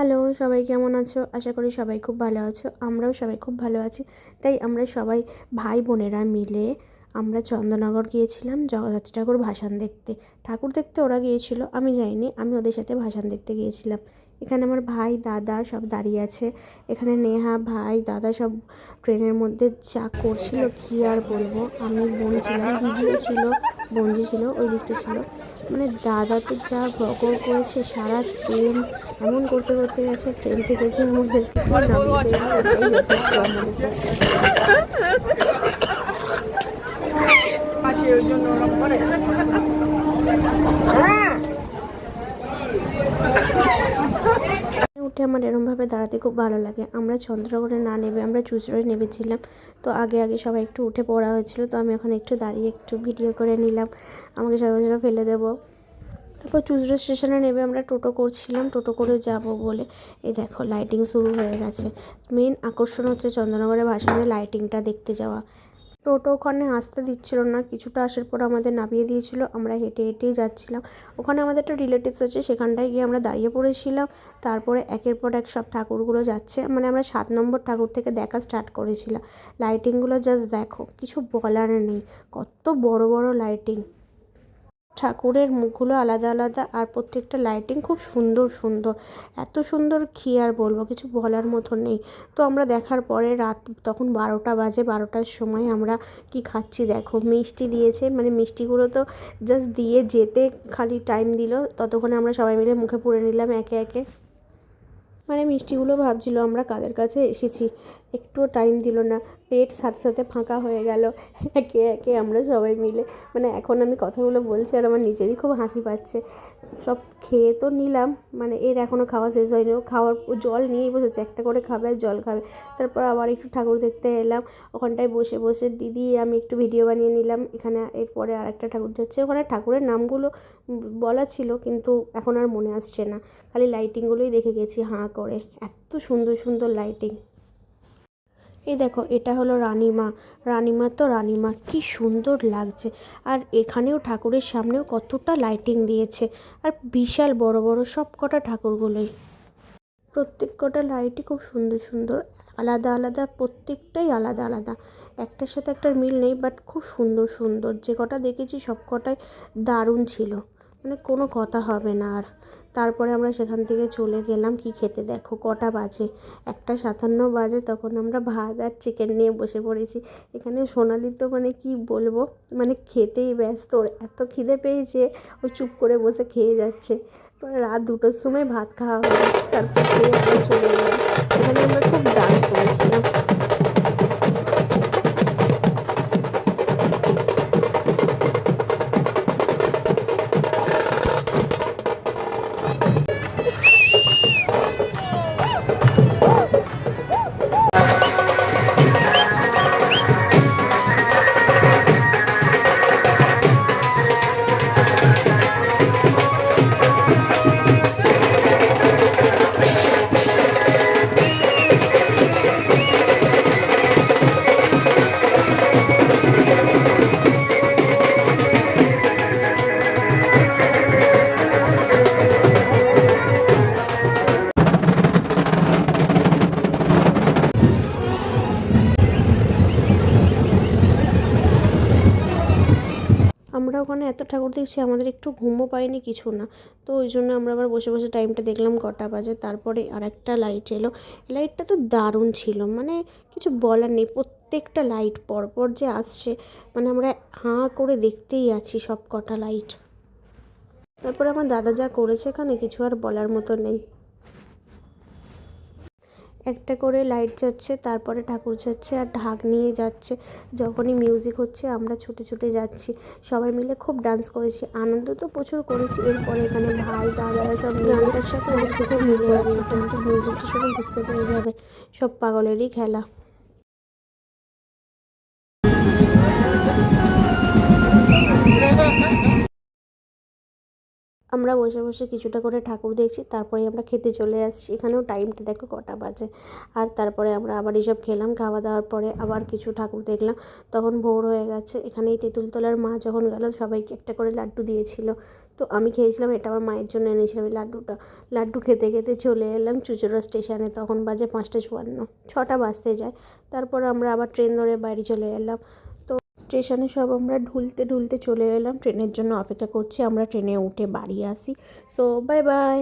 Hello, সবাই কেমন আছো? আশা করি সবাই খুব ভালো আছো। আমরাও সবাই খুব ভালো আছি। তাই আমরা সবাই ভাই বোনেরা মিলে আমরা চন্দননগর গিয়েছিলাম জগদ্ধাত্রী ঠাকুর ভাসান দেখতে। ঠাকুর দেখতে ওরা গিয়েছিল, আমি যাইনি, আমি ওদের সাথে ভাসান দেখতে গিয়েছিলাম। এখানে আমার ভাই, দাদা সব দাঁড়িয়ে আছে। এখানে নেহা, ভাই, দাদা সব ট্রেনের মধ্যে যা করছিল, কী আর বলব? আমি বোন ছিলাম, দিদিও ছিল। বঞ্জি ছিল ওই দিকটা ছিল। মানে দাদা তো যা ভগর করেছে সারা ট্রেন এমন করতে করতে গেছে ট্রেন থেকে যে আমাদেরকে আমাদের কাছে। আমার এরমভাবে দাঁড়াতে খুব ভালো লাগে। আমরা চন্দ্রগড়ে না নেবে আমরা চুচড়োয় নেমেছিলাম। তো আগে আগে সবাই একটু উঠে পড়া হয়েছিল, তো আমি এখন একটু দাঁড়িয়ে একটু ভিডিও করে নিলাম। আমাকে সবাই ফেলে দেবো। তারপর চুচড়ো স্টেশনে নেবে আমরা টোটো করছিলাম। টোটো করে যাব বলে এই দেখো লাইটিং শুরু হয়ে গেছে। মেন আকর্ষণ হচ্ছে চন্দ্রনগরের ভাসানে লাইটিংটা দেখতে যাওয়া। টোটো ওখানে আসতে দিচ্ছিল না। কিছুটা আসার পর আমাদের নামিয়ে দিয়েছিল। আমরা হেঁটে হেঁটেই যাচ্ছিলাম। ওখানে আমাদের একটা রিলেটিভস আছে, সেখানটায় গিয়ে আমরা দাঁড়িয়ে পড়েছিলাম। তারপরে একের পর এক সব ঠাকুরগুলো যাচ্ছে। মানে আমরা সাত নম্বর ঠাকুর থেকে দেখা স্টার্ট করেছিলাম। লাইটিংগুলো জাস্ট দেখো, কিছু বলার নেই। কত বড় বড় লাইটিং ঠাকুরের মুখগুলো আলাদা আলাদা আর প্রত্যেকটা লাইটিং খুব সুন্দর সুন্দর। এত সুন্দর কী আর বলব, কিছু বলার মতো নেই। তো আমরা দেখার পরে রাত তখন বারোটা বাজে, বারোটার সময় আমরা কি খাচ্ছি দেখো, মিষ্টি দিয়েছে মানে মিষ্টিগুলো তো জাস্ট দিয়ে যেতে খালি টাইম দিল। ততক্ষণে আমরা সবাই মিলে মুখে পুড়ে নিলাম একে একে। মানে মিষ্টিগুলো ভাবছিল আমরা কাদের কাছে এসেছি, একটুও টাইম দিল না। পেট সাথে সাথে ফাঁকা হয়ে গেল। একে একে আমরা সবাই মিলে। মানে এখন আমি কথাগুলো বলছি আর আমার নিজেরই খুব হাসি পাচ্ছে। সব খেয়ে তো নিলাম। মানে এর এখনও খাওয়া শেষ হয়নি। ও খাওয়ার জল নিয়েই বসেছে। একটা করে খাবে আর জল খাবে। তারপর আবার একটু ঠাকুর দেখতে এলাম। ওখানটায় বসে বসে দিদি, আমি একটু ভিডিও বানিয়ে নিলাম। এখানে এরপরে আর একটা ঠাকুর যাচ্ছে। ওখানে ঠাকুরের নামগুলো বলা ছিল কিন্তু এখন আর মনে আসছে না। খালি লাইটিংগুলোই দেখে গেছি হাঁ করে। এত সুন্দর সুন্দর লাইটিং এই দেখো, এটা হলো রানীমা। রানীমা তো রানীমা, কি সুন্দর লাগছে। আর এখানেও ঠাকুরের সামনেও কতটা লাইটিং দিয়েছে। আর বিশাল বড় বড় সব কটা ঠাকুরগুলোই। প্রত্যেক কটা লাইটই খুব সুন্দর সুন্দর, আলাদা আলাদা, প্রত্যেকটাই আলাদা আলাদা। একটার সাথে একটার মিল নেই বাট খুব সুন্দর সুন্দর। যে কটা দেখেছি সব কটাই দারুণ ছিল। মানে কোনো কথা হবে না আর। তারপরে আমরা সেখান থেকে চলে গেলাম, কি খেতে? দেখো কটা বাজে। একটা সাতান্ন বাজে, তখন আমরা ভাত আর চিকেন নিয়ে বসে পড়েছি। এখানে সোনালি তো মানে কি বলব মানে খেতেই ব্যস্ত। ওর এত খিদে পেয়েছে, ও চুপ করে বসে খেয়ে যাচ্ছে। রাত দুটোর সময় ভাত খাওয়া হলো, তারপর খেয়ে চলে গেলাম। এখানে আমরা খুব ডান্স করেছিলাম। আমরা ওখানে এত ঠাকুর দেখছি, আমাদের একটু ঘুমও পাইনি কিছু না। তো ওই জন্য আমরা আবার বসে বসে টাইমটা দেখলাম কটা বাজে, তারপরে আর একটা লাইট এলো লাইটটা তো দারুণ ছিল মানে কিছু বলার নেই, প্রত্যেকটা লাইট পরপর যে আসছে মানে আমরা হাঁ করে দেখতেই আছি সব কটা লাইট তারপরে আমার দাদা যা করেছে এখানে, কিছু আর বলার মতো নেই। একটা করে লাইট যাচ্ছে তারপরে ঠাকুর যাচ্ছে আর ঢাক নিয়ে যাচ্ছে। যখনই মিউজিক হচ্ছে আমরা ছুটে ছুটে যাচ্ছি। সবাই মিলে খুব ডান্স করেছি। আনন্দ তো প্রচুর করেছি। এরপরে এখানে ভাই দাদারা সব গানটার সাথে অনেক মিলে গেছে মিউজিকটা সবাই বুঝতে পেরে যাবে। সব পাগলেরই খেলা। আমরা বসে বসে কিছুটা করে ঠাকুর দেখছি তারপরে আমরা খেতে চলে আসছি। এখানেও টাইমটা দেখো কটা বাজে। আর তারপরে আমরা আবার এসব খেলাম, খাওয়া দাওয়ার পরে আবার কিছু ঠাকুর দেখলাম। তখন ভোর হয়ে গেছে, এখানেই তেঁতুলতলার মা যখন গেল, সবাইকে একটা করে লাড্ডু দিয়েছিল। তো আমি খেয়েছিলাম, এটা আমার মায়ের জন্য এনেছিলাম এই লাড্ডুটা। লাড্ডু খেতে খেতে চলে এলাম চুচুড়া স্টেশনে তখন বাজে পাঁচটা চুয়ান্ন, ছটা বাজতে যায়। তারপর আমরা আবার ট্রেন ধরে বাড়ি চলে এলাম। স্টেশনে সব আমরা ঢুলতে ঢুলতে চলে এলাম। ট্রেনের জন্য অপেক্ষা করছি, আমরা ট্রেনে উঠে বাড়ি আসি। So bye bye